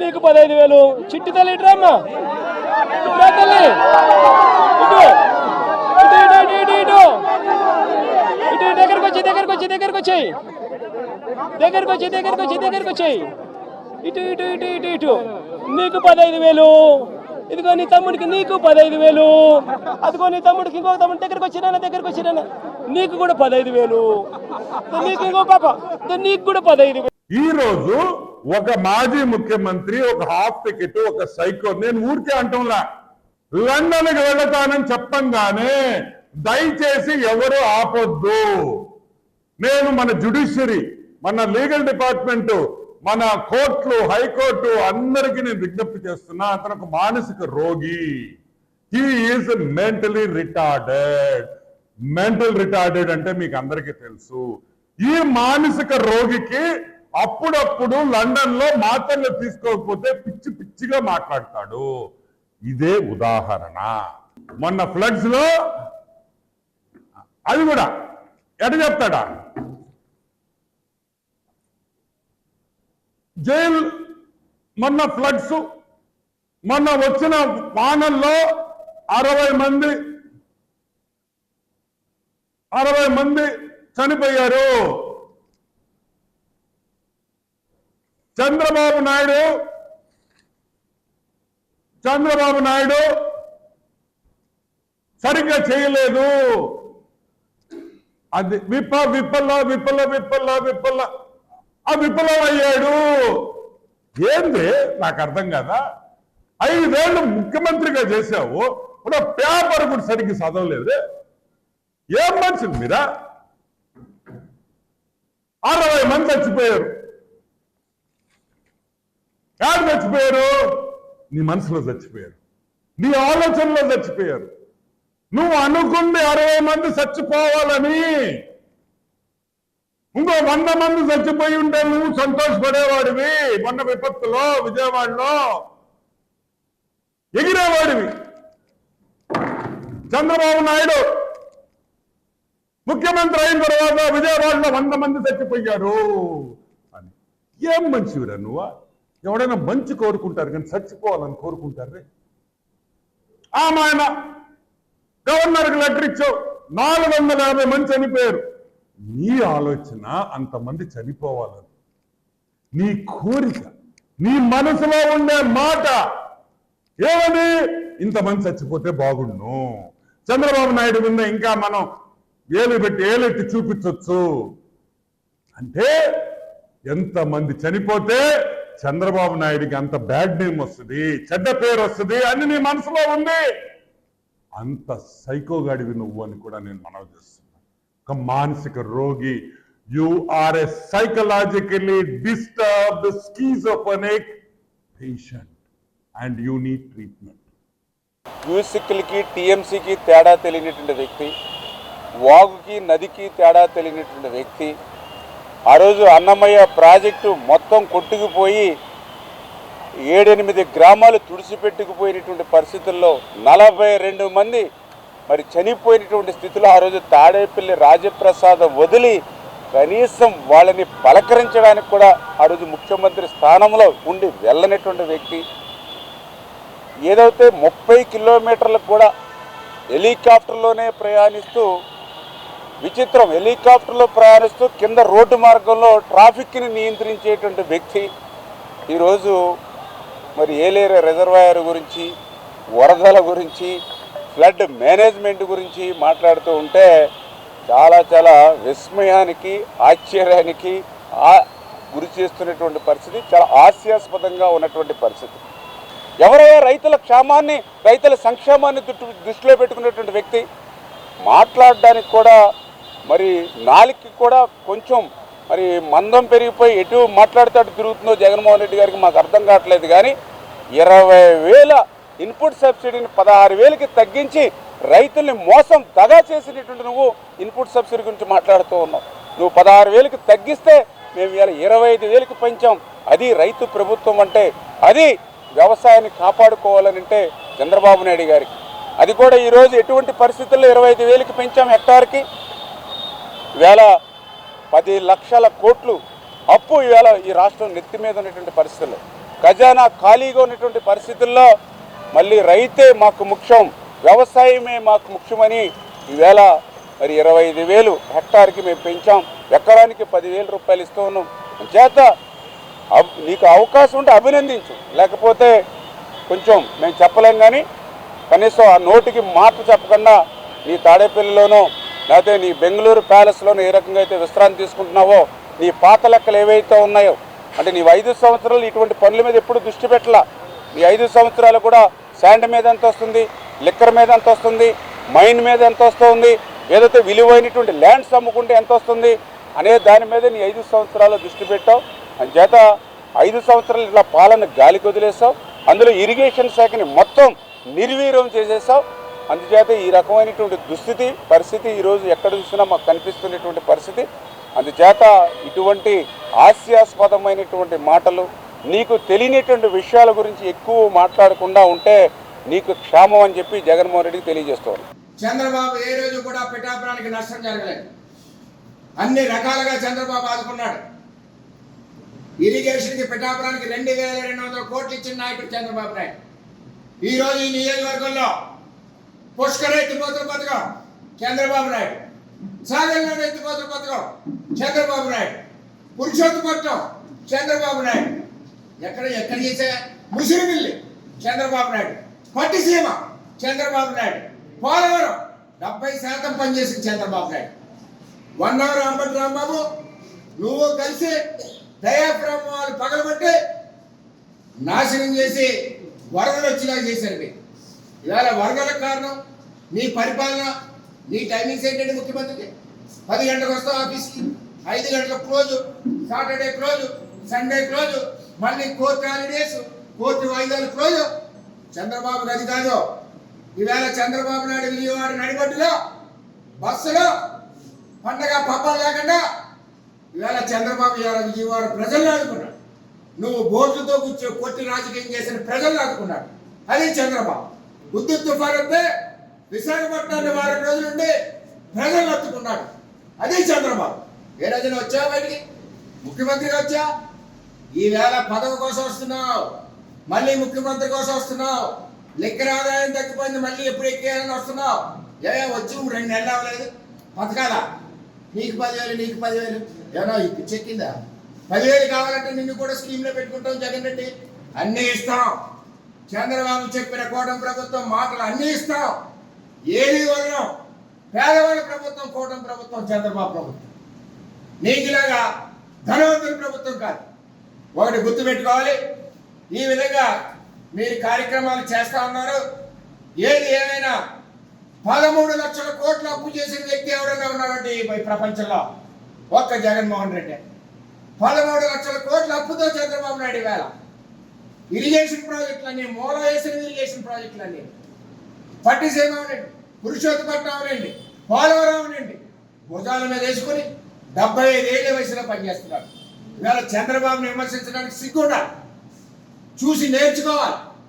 నీకు పదహైదు వేలు. చిట్టి తల్లి ఇటు రామ్మా. ఇటు తల్లి. ఇటు. ఇటు ఇటు ఇటు ఇటు ఇటు. ఇటు దగ్గరకు వచ్చి దగ్గరకు వచ్చి దగ్గరకు వచ్చాయి. దగ్గరకు వచ్చి దగ్గరకు వచ్చి దగ్గరకు వచ్చాయి. ఇటు ఇటు ఇటు ఇటు ఇటు. నీకు పదహైదు వేలు. ఇదిగో నీ తమ్ముడికి నీకు పదహైదు వేలు. అదిగో నీ తమ్ముడికి ఇంకో తమ్ముడి దగ్గరకు వచ్చినా దగ్గరకు వచ్చినా నీకు కూడా పదహైదు వేలు. నీకు ఇంకో పాప నీకు కూడా పదహైదు వేలు. ఈ రోజు ఒక మాజీ ముఖ్యమంత్రి ఒక హాఫ్ టికెట్ ఒక సైకో నేను ఊరికే అంటంలా లండన్కి వెళతానని చెప్పంగానే దయచేసి ఎవరు ఆపొద్దు. నేను మన జుడిషియరీ మన లీగల్ డిపార్ట్మెంట్ మన కోర్టులు హైకోర్టు అందరికీ నేను విజ్ఞప్తి చేస్తున్నా అతను ఒక మానసిక రోగి. He's mentally retarded mental retarded అంటే మీకు అందరికీ తెలుసు. ఈ మానసిక రోగికి అప్పుడప్పుడు లండన్లో మాత్రలు తీసుకోకపోతే పిచ్చి పిచ్చిగా మాట్లాడతాడు. ఇదే ఉదాహరణ. మొన్న ఫ్లడ్స్లో అది కూడా ఎట చెప్తాడా? జైలు మొన్న ఫ్లడ్స్ మొన్న వచ్చిన వానల్లో అరవై మంది అరవై మంది చనిపోయారు. చంద్రబాబు నాయుడు చంద్రబాబు నాయుడు సరిగ్గా చేయలేదు. అది విప్ప విప్పల్లో విప్పల్లో విప్పల్లో విప్పల్లో ఆ విప్లవం అయ్యాడు. ఏంది? నాకు అర్థం కదా? ఐదేళ్ళు ముఖ్యమంత్రిగా చేశావు. ఇప్పుడు పేపర్ కూడా సరిగ్గా చదవలేదు ఏం మనుషులు మీరా? అరవై మంది చచ్చిపోయారు. యాడు చచ్చిపోయారు నీ మనసులో చచ్చిపోయారు. నీ ఆలోచనలో చచ్చిపోయారు. నువ్వు అనుకుంది అరవై మంది చచ్చిపోవాలని. ఇంకో వంద మంది చచ్చిపోయి ఉంటే నువ్వు సంతోషపడేవాడివి. మొన్న విపత్తులో విజయవాడలో ఎగిరేవాడివి. చంద్రబాబు నాయుడు ముఖ్యమంత్రి అయిన తర్వాత విజయవాడలో వంద మంది చచ్చిపోయారు అని. ఏం మంచివిరా నువ్వు? ఎవడైనా మంచి కోరుకుంటారు కానీ చచ్చిపోవాలని కోరుకుంటారే ఆమాయన గవర్నర్కి లెటర్ ఇచ్చావు. నాలుగు వందల యాభై మంది చనిపోయారు. నీ ఆలోచన అంతమంది చనిపోవాలని. నీ కోరిక నీ మనసులో ఉండే మాట ఏమని ఇంతమంది చచ్చిపోతే బాగుండు చంద్రబాబు నాయుడు మీద ఇంకా మనం ఏలు పెట్టి ఏలెట్టి చూపించవచ్చు అంటే ఎంతమంది చనిపోతే చంద్రబాబు నాయుడికి అంత బ్యాడ్ నేమ్ వస్తుంది చెడ్డ పేరు వస్తుంది అని నీ మనసులో ఉంది. అంత సైకోగాడివి నువ్వు అని కూడా నేను మనవి చేస్తున్నా. ఒక మానసిక రోగి you are a psychologically disturbed schizophrenic patient and you need treatment. మ్యూజిక్లకి టీఎంసీకి తేడా తెలియనటువంటి వ్యక్తి వాగుకి నదికి తేడా తెలియనటువంటి వ్యక్తి ఆ రోజు అన్నమయ్య ప్రాజెక్టు మొత్తం కొట్టుకుపోయి ఏడెనిమిది గ్రామాలు తుడిచిపెట్టుకుపోయినటువంటి పరిస్థితుల్లో నలభై రెండు మంది మరి చనిపోయినటువంటి స్థితిలో ఆ రోజు తాడేపల్లి రాజప్రసాద్ వదిలి కనీసం వాళ్ళని పలకరించడానికి కూడా ఆ రోజు ముఖ్యమంత్రి స్థానంలో ఉండి వెళ్ళనటువంటి వ్యక్తి. ఏదైతే ముప్పై కిలోమీటర్లకు కూడా హెలికాప్టర్లోనే ప్రయాణిస్తూ విచిత్రం హెలికాప్టర్లో ప్రయాణిస్తూ కింద రోడ్డు మార్గంలో ట్రాఫిక్ని నియంత్రించేటువంటి వ్యక్తి. ఈరోజు మరి ఏలేరు రిజర్వాయర్ గురించి వరదల గురించి ఫ్లడ్ మేనేజ్మెంట్ గురించి మాట్లాడుతూ ఉంటే చాలా చాలా విస్మయానికి ఆశ్చర్యానికి గురి చేస్తున్నటువంటి పరిస్థితి చాలా హాస్యాస్పదంగా ఉన్నటువంటి పరిస్థితి. ఎవరైనా రైతుల క్షేమాన్ని రైతుల సంక్షేమాన్ని దృష్టిలో పెట్టుకున్నటువంటి వ్యక్తి మాట్లాడడానికి కూడా మరి నాలుగుకి కూడా కొంచెం మరి మందం పెరిగిపోయి ఎటు మాట్లాడితే అటు తిరుగుతుందో జగన్మోహన్ రెడ్డి గారికి మాకు అర్థం కావట్లేదు కానీ ఇరవై వేల ఇన్పుట్ సబ్సిడీని పదహారు వేలకి తగ్గించి రైతుల్ని మోసం దగా చేసినటువంటి నువ్వు ఇన్పుట్ సబ్సిడీ గురించి మాట్లాడుతూ ఉన్నావు. నువ్వు పదహారు వేలకి తగ్గిస్తే మేము ఇలా ఇరవై ఐదు వేలకు పెంచాం. అది రైతు ప్రభుత్వం అంటే అది వ్యవసాయాన్ని కాపాడుకోవాలని అంటే చంద్రబాబు నాయుడు గారికి. అది కూడా ఈరోజు ఎటువంటి పరిస్థితుల్లో ఇరవై ఐదు వేలకి పెంచాం హెక్టార్కి? వేల పది లక్షల కోట్లు అప్పు ఇవాళ ఈ రాష్ట్రం నెత్తి మీద ఉన్నటువంటి పరిస్థితుల్లో. ఖజానా ఖాళీగా ఉన్నటువంటి పరిస్థితుల్లో మళ్ళీ రైతే మాకు ముఖ్యం వ్యవసాయమే మాకు ముఖ్యమని ఈవేళ మరి ఇరవై ఐదు వేలు హెక్టార్కి మేము పెంచాం. ఎకరానికి పదివేల రూపాయలు ఇస్తూ ఉన్నాం. చేత నీకు అవకాశం ఉంటే అభినందించు. లేకపోతే కొంచెం మేము చెప్పలేం కానీ కనీసం ఆ నోటికి మాట చెప్పకుండా నీ తాడేపల్లిలోనూ లేకపోతే నీ బెంగళూరు ప్యాలెస్లోనే ఏ రకంగా అయితే విశ్రాంతి తీసుకుంటున్నావో నీ పాత లెక్కలు ఏవైతే ఉన్నాయో అంటే నీవు ఐదు సంవత్సరాలు ఇటువంటి పనుల మీద ఎప్పుడు దృష్టి పెట్టలా? నీ ఐదు సంవత్సరాలు కూడా శాండ్ మీద ఎంత వస్తుంది? లిక్కర్ మీద ఎంత వస్తుంది? మైన్ మీద ఎంత వస్తుంది? ఏదైతే విలువైనటువంటి ల్యాండ్స్ అమ్ముకుంటే ఎంత వస్తుంది? అనే దాని మీద నీ ఐదు సంవత్సరాలు దృష్టి పెట్టావు. చేత ఐదు సంవత్సరాలు ఇట్లా పాలన గాలికి వదిలేసావు. అందులో ఇరిగేషన్ శాఖని మొత్తం నిర్వీర్యం చేసేసావు. అందుచేత ఈ రకమైనటువంటి దుస్థితి పరిస్థితి ఈరోజు ఎక్కడ చూసినా మాకు కనిపిస్తున్నటువంటి పరిస్థితి. అందుచేత ఇటువంటి హాస్యాస్పదమైనటువంటి మాటలు నీకు తెలియనటువంటి విషయాల గురించి ఎక్కువ మాట్లాడకుండా ఉంటే నీకు క్షేమం అని చెప్పి జగన్మోహన్ రెడ్డికి తెలియజేస్తారు చంద్రబాబు ఏ రోజు కూడా పిఠాపురానికి నష్టం జరగలేదు. అన్ని రకాలుగా చంద్రబాబు ఆదుకున్నాడు. ఇరిగేషన్కి పిఠాపురానికి రెండు వేల రెండు వందల కోట్లు ఇచ్చిన నాయకుడు చంద్రబాబు నాయుడు. ఈ రోజు ఈ నియోజకవర్గంలో పుష్కర ఎత్తిపోతుల పథకం చంద్రబాబు నాయుడు. సాగర్లోని ఎత్తిపోతుల పథకం చంద్రబాబు నాయుడు. పురుషోత్తపట్నం చంద్రబాబు నాయుడు. ఎక్కడ ఎక్కడ చేసా? ముసిరిమిల్లి చంద్రబాబు నాయుడు. పట్టిసీమ చంద్రబాబు నాయుడు. పోలవరం. డెబ్బై శాతం పనిచేసింది చంద్రబాబు నాయుడు. వన్ అవర్ అంబటి రాంబాబు నువ్వు కలిసి దయాప్రమాలు పగలబట్టి నాశనం చేసి వరదలు వచ్చేలా చేశారు మీరు ఇవాళ వరదలకు కారణం నీ పరిపాలన నీ టైమింగ్స్ ఏంటంటే ముఖ్యమంత్రికి? పది గంటలకు వస్తావు ఆఫీస్కి ఐదు గంటలకు close Saturday close Sunday close మళ్ళీ కోర్టు హాలిడేస్ కోర్టు వాయిదాలు క్లోజ్. చంద్రబాబు గది కాదు ఈవేళ చంద్రబాబు నాయుడు విజయవాడ నడిబడ్డులో బస్సులో పండగ పబ్బాలు లేకుండా ఈవేళ చంద్రబాబు ఇవాళ విజయవాడ ప్రజలను ఆడుకున్నాడు నువ్వు బోర్డుతో కూర్చో కొట్టి రాజకీయం చేసిన ప్రజలను ఆదుకున్నాడు. అది చంద్రబాబు. ఉద్దు తుఫాన్ వస్తే విశాఖపట్నాన్ని వారం రోజులుండి ప్రజలు అత్తుకున్నాడు అదే చంద్రబాబు. ఏ రోజున వచ్చా బయటికి? ముఖ్యమంత్రిగా వచ్చా? ఈవేళ పదవి కోసం వస్తున్నావు. మళ్ళీ ముఖ్యమంత్రి కోసం వస్తున్నావు. లెక్కర ఆదాయం తగ్గిపోయింది మళ్ళీ ఎప్పుడు ఎక్కేయాలని వస్తున్నావు. ఏ వచ్చి నువ్వు రెండు నెలలు అవ్వలేదు. బతకాలా? నీకు పదివేలు నీకు పదివేలు. ఏమో ఇప్పుడు చెక్కిందా పదివేలు కావాలంటే నిన్ను కూడా స్కీమ్లో పెట్టుకుంటాం జగన్ రెడ్డి. అన్నీ ఇస్తాం. చంద్రబాబు చెప్పిన కూటమి ప్రభుత్వం మాటలు అన్నీ ఇస్తాం. ఏది వదలం పేదవాళ్ళ ప్రభుత్వం కూటమి ప్రభుత్వం చంద్రబాబు ప్రభుత్వం. నీకులాగా ధనవంతుల ప్రభుత్వం కాదు. ఒకటి గుర్తు పెట్టుకోవాలి ఈ విధంగా మీరు కార్యక్రమాలు చేస్తా ఉన్నారు. ఏది ఏమైనా పదమూడు లక్షల కోట్లు అప్పు చేసిన వ్యక్తి ఎవరైనా ఉన్నారంటే ఈ ప్రపంచంలో? ఒక్క జగన్మోహన్ రెడ్డి. పదమూడు లక్షల కోట్ల అప్పుతో చంద్రబాబు నాయుడు వేళ ఇరిగేషన్ ప్రాజెక్టులన్నీ మూల వేసిన ఇరిగేషన్ ప్రాజెక్టులన్నీ పట్టిసీమ అవనండి పురుషోత్తపట్నం అవనండి పోలవరం అవనండి భుజాల మీద వేసుకొని డెబ్బై ఐదేళ్ళ వయసులో పనిచేస్తున్నారు ఇవాళ చంద్రబాబుని విమర్శించడానికి సిగ్గుండాలి. చూసి నేర్చుకోవాలి.